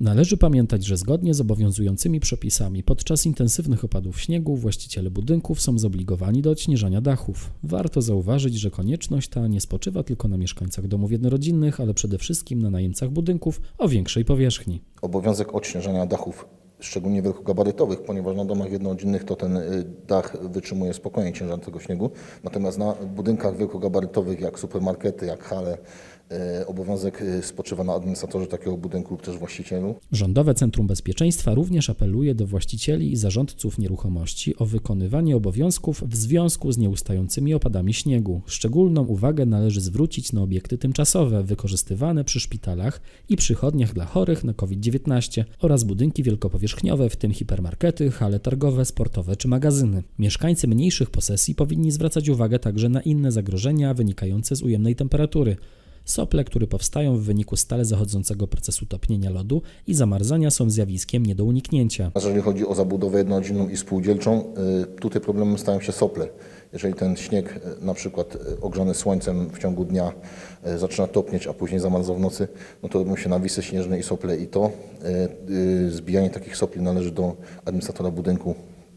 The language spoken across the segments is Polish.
Należy pamiętać, że zgodnie z obowiązującymi przepisami podczas intensywnych opadów śniegu właściciele budynków są zobligowani do odśnieżania dachów. Warto zauważyć, że konieczność ta nie spoczywa tylko na mieszkańcach domów jednorodzinnych, ale przede wszystkim na najemcach budynków o większej powierzchni. obowiązek odśnieżania dachów, szczególnie wielkogabarytowych, ponieważ na domach jednorodzinnych to ten y, dach wytrzymuje spokojnie ciężar tego śniegu. Natomiast na budynkach wielkogabarytowych, jak supermarkety, jak hale, y, obowiązek y, spoczywa na administratorze takiego budynku lub też właścicielu. Rządowe Centrum Bezpieczeństwa również apeluje do właścicieli i zarządców nieruchomości o wykonywanie obowiązków w związku z nieustającymi opadami śniegu. Szczególną uwagę należy zwrócić na obiekty tymczasowe wykorzystywane przy szpitalach i przychodniach dla chorych na COVID-19 oraz budynki wielkopowierzchniowe, w tym hipermarkety, hale targowe, sportowe czy magazyny. Mieszkańcy mniejszych posesji powinni zwracać uwagę także na inne zagrożenia wynikające z ujemnej temperatury. Sople, które powstają w wyniku stale zachodzącego procesu topnienia lodu i zamarzania są zjawiskiem nie do uniknięcia. Jeżeli chodzi o zabudowę jednorodzinną i spółdzielczą, y, tutaj problemem stają się sople. Jeżeli ten śnieg, y, na przykład y, ogrzany słońcem w ciągu dnia zaczyna topnieć, a później zamarza w nocy, no to robią się nawisy śnieżne i sople i to zbijanie takich sopli należy do administratora budynku.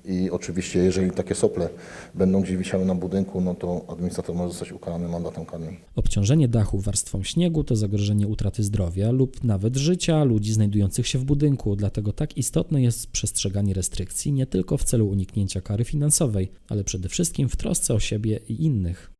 I oczywiście, jeżeli takie sople będą gdzieś wisiały na budynku, no to administrator może zostać ukarany mandatem karnym. Obciążenie dachu warstwą śniegu to zagrożenie utraty zdrowia lub nawet życia ludzi znajdujących się w budynku, dlatego tak istotne jest przestrzeganie restrykcji nie tylko w celu uniknięcia kary finansowej, ale przede wszystkim w trosce o siebie i innych.